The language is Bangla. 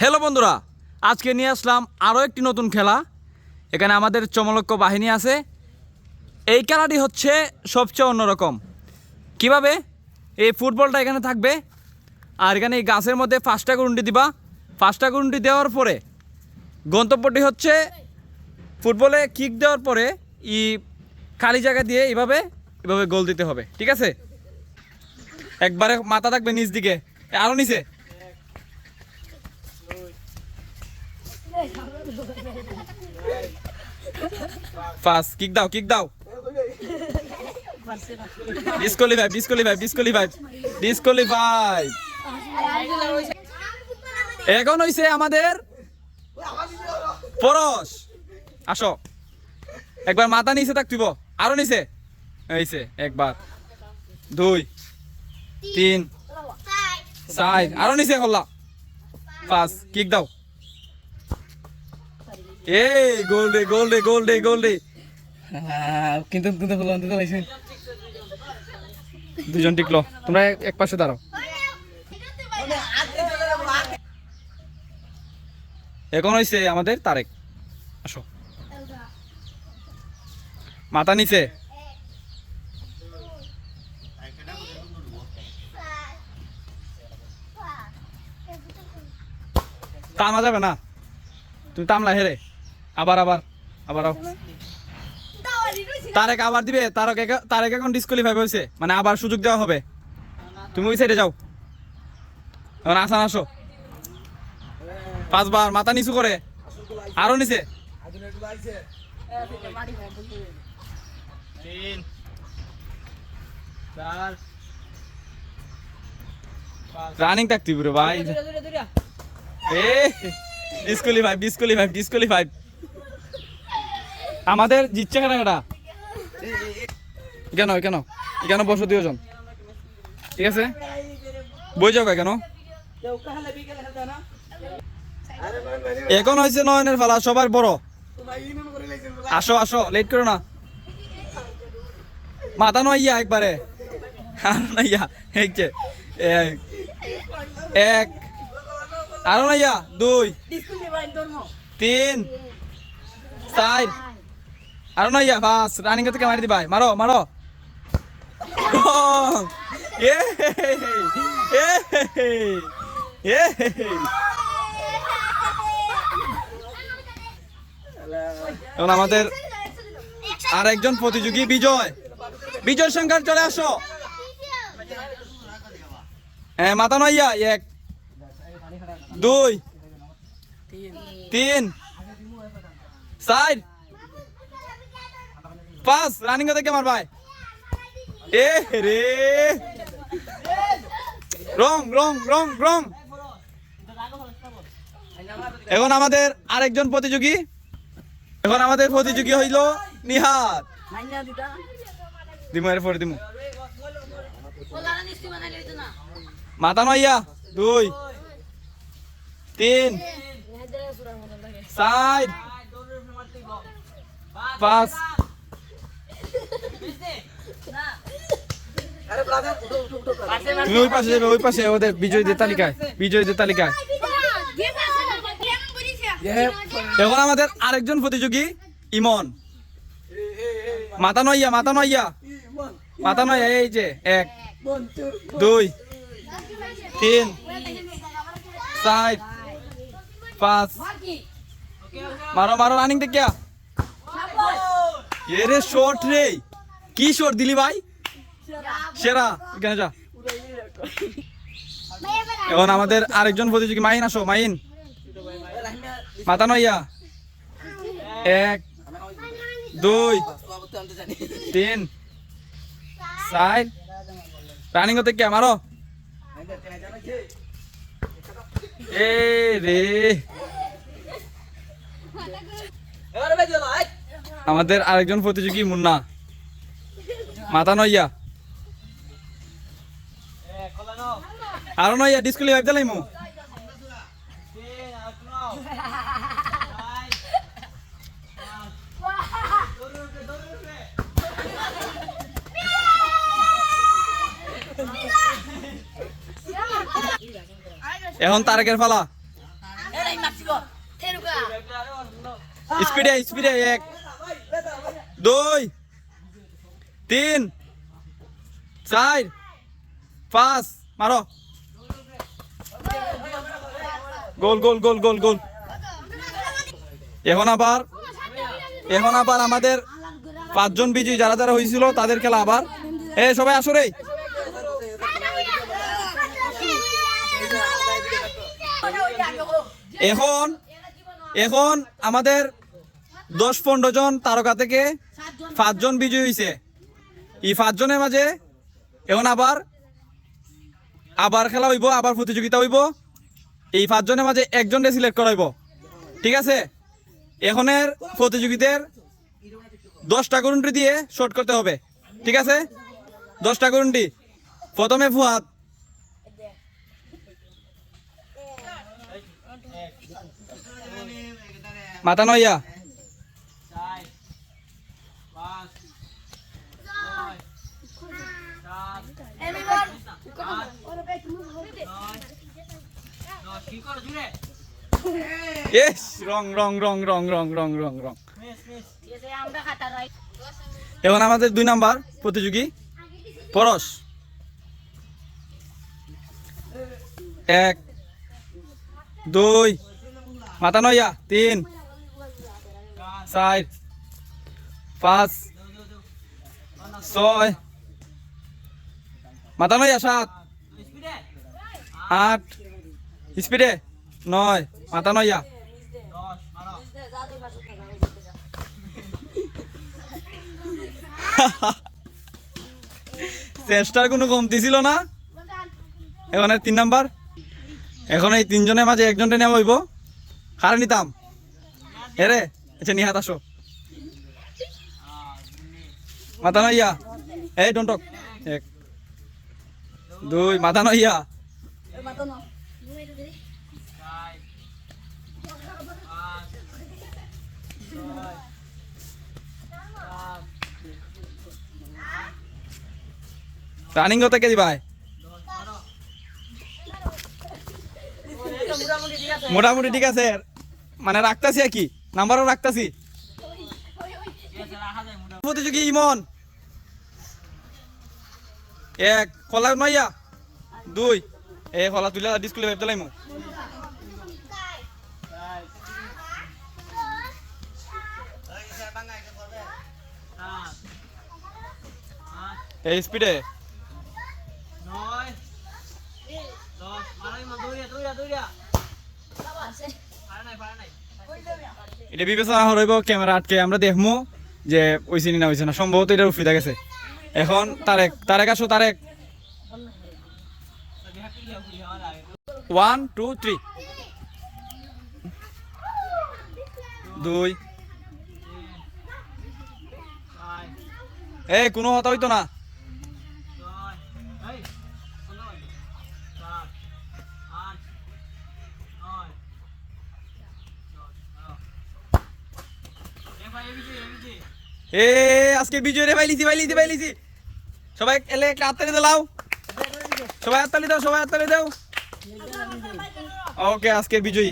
হ্যালো বন্ধুরা। আজকে নিয়ে আসলাম আরও একটি নতুন খেলা। এখানে আমাদের চমলক্ষ বাহিনী আছে। এই খেলাটি হচ্ছে সবচেয়ে অন্যরকম। কীভাবে? এই ফুটবলটা এখানে থাকবে। আর এখানে এই গাছের মধ্যে পাঁচটা গুরুন্ডি দিবা। পাঁচটা গুরুন্ডি দেওয়ার পরে গন্তব্যটি হচ্ছে ফুটবলে কিক দেওয়ার পরে ই খালি জায়গা দিয়ে এইভাবে এভাবে গোল দিতে হবে। ঠিক আছে? একবারে মাথা থাকবে নিচ দিকে। আরও নিচে। পাস কিক দাও কিক দাও। ডিসকোয়ালিফাই ডিসকোয়ালিফাই ডিসকোয়ালিফাই ডিসকোয়ালিফাই এখন হইছে আমাদের পরশ। আসো। একবার মাথা নিচে থাকতিব। আরও নিচে। হইছে একবার। দুই, তিন। চার আরও নিচে হল্লা পাঁচ কিক দাও। এই গোল রে গোল রে গোল রে গোল রে। কিন্তু কিন্তু হলো অন্তত পাইছে দুজন টিকলো। তোমরা এক- এক পাশে দাঁড়াও। এখন হয়েছে আমাদের তারেক। আসো। মাথা নিচে। তামা যাবে না। তুমি তামলা হেরে। আবার আবার আবার। তারেক আবার দিবে, তারক তারেক এখন ডিসকোয়ালিফাই হয়েছে। মানে আবার সুযোগ দেওয়া হবে। তুমি ওই সাইডে যাও। এখন আসান আসো। পাঁচবার মাথা নিচু করে। আরও নিচে। রানিং থাকতি পুরো, ভাই। এ ডিসকোয়ালিফাই ডিসকোয়ালিফাই ডিসকোয়ালিফাই আমাদের জিতছে কেন এটা? কেন কেন? কেন বসো দুজন ঠিক আছে? বই যাও কেন? এখন হয়েছে নয়নের ফেলা সবার বড়। আসো আসো লেট করো না। মাথা নয় ইয়া একবারে এই এক এক। আরও নইয়া দুই তিন চার। আরও নইয়া পাঁচ। রানিং করতে মারি দিবাই। মারো মারো। এখন আমাদের আর একজন প্রতিযোগী বিজয়। বিজয় সংখ্যার চলে আসো। হ্যাঁ মাথা নইয়া এক। দুই, তিন, চার, পাঁচ। রানিং থেকে মার ভাই। এ রে। রং রং রং রং। এখন আমাদের আরেকজন প্রতিযোগী। এখন আমাদের প্রতিযোগী হইল নিহাত দিমু এর পরে দিমু। মাথা নইয়া। দুই। তিন। চার পাঁচ। তুমি ওই পাশে যাবে, ওই পাশে, ওদের বিজয়ীদের তালিকায় বিজয়ীদের তালিকায়। এখন আমাদের আরেকজন প্রতিযোগী, ইমন। মাথা নইয়া মাথা নইয়া। মাথা নইয়া, এই যে, এক, দুই, তিন। চার পাঁচ। মারো মারো রানিং দেখিয়া এ রে শর্ট রে। কি শর্ট দিলি ভাই? সেরা। এখানে যা। এখন আমাদের আরেকজন প্রতিযোগী, মাইন আসো, মাইন। মাথা নইয়া। এক, দুই, তিন, চার। রানিং হতে কে? মারো। এ রে আমাদের আরেকজন প্রতিযোগী মুন্না। মাথা নইয়া। আরও নইয়া ডিসকুলি ভাইব দিলাইমু এখন তারেকের ফালা স্পিডে স্পিডে এক দুই তিন চার পাঁচ মারো। গোল গোল গোল গোল গোল। এখন আবার এখন আবার আমাদের পাঁচজন বিজয়ী যারা যারা হয়েছিল তাদের খেলা আবার। এ সবাই আসো রে। এখন এখন আমাদের দশ পনেরো জন তারকা থেকে পাঁচজন বিজয়ী হয়েছে এই পাঁচজনের মাঝে এখন আবার আবার খেলা হইব, আবার প্রতিযোগিতা হইব। এই পাঁচজনের মাঝে একজনকে সিলেক্ট করা হইব। ঠিক আছে? এখনের প্রতিযোগিতার দশটা গরুন্টি দিয়ে শর্ট করতে হবে। ঠিক আছে? দশটা গরুন্টি প্রথমে ফুয়াদ মাথা নইয়া ইয়েস রং রং রং রং রং রং রং রং। এখন আমাদের দুই নাম্বার প্রতিযোগী, পরশ। এক দুই। মাথা নইয়া তিন। চার। পাঁচ। ছয়। মাথা নয়া, সাত। আট। স্পিডে, নয়। মাথা নইয়া চেষ্টার কোনো কমতি ছিল না? এখন তিন নাম্বার। এখন এই তিনজনের মাঝে একজনটা নেওয়া হইব। কার নিতাম? এরে আচ্ছা নিহাত, আসো। মাথা নইয়া। এই ডন্টক এক, দুই মাথা নইয়া। রানিং কত কে দিবাই মোটামুটি ঠিক আছে। মানে রাখতাছি আর কি, নাম্বারও রাখতাছি। প্রতিযোগী ইমন। এক কলা নইয়া দুই, এ কলা তুলে ডিসপ্লে ভাব দিলাম এই স্পিডে এটা বিবেচনা হইব, ক্যামেরা আটকে আমরা দেখব যে ওইছি না হয়েছে না, সম্ভবত এটা উফিদা গেছে। এখন তারেক তারেক আসো, তারেক। ওয়ান টু থ্রি দুই। এই, কোনো হতা হইতো না। এ, আজকে বিজয় রে পাইলিছি পাইলিছি পাইলিছি। সবাই এলে একটা হাততালি দাও। সবাই হাততালি দাও, সবাই হাততালি দাও। ওকে, আজকে বিজয়ী।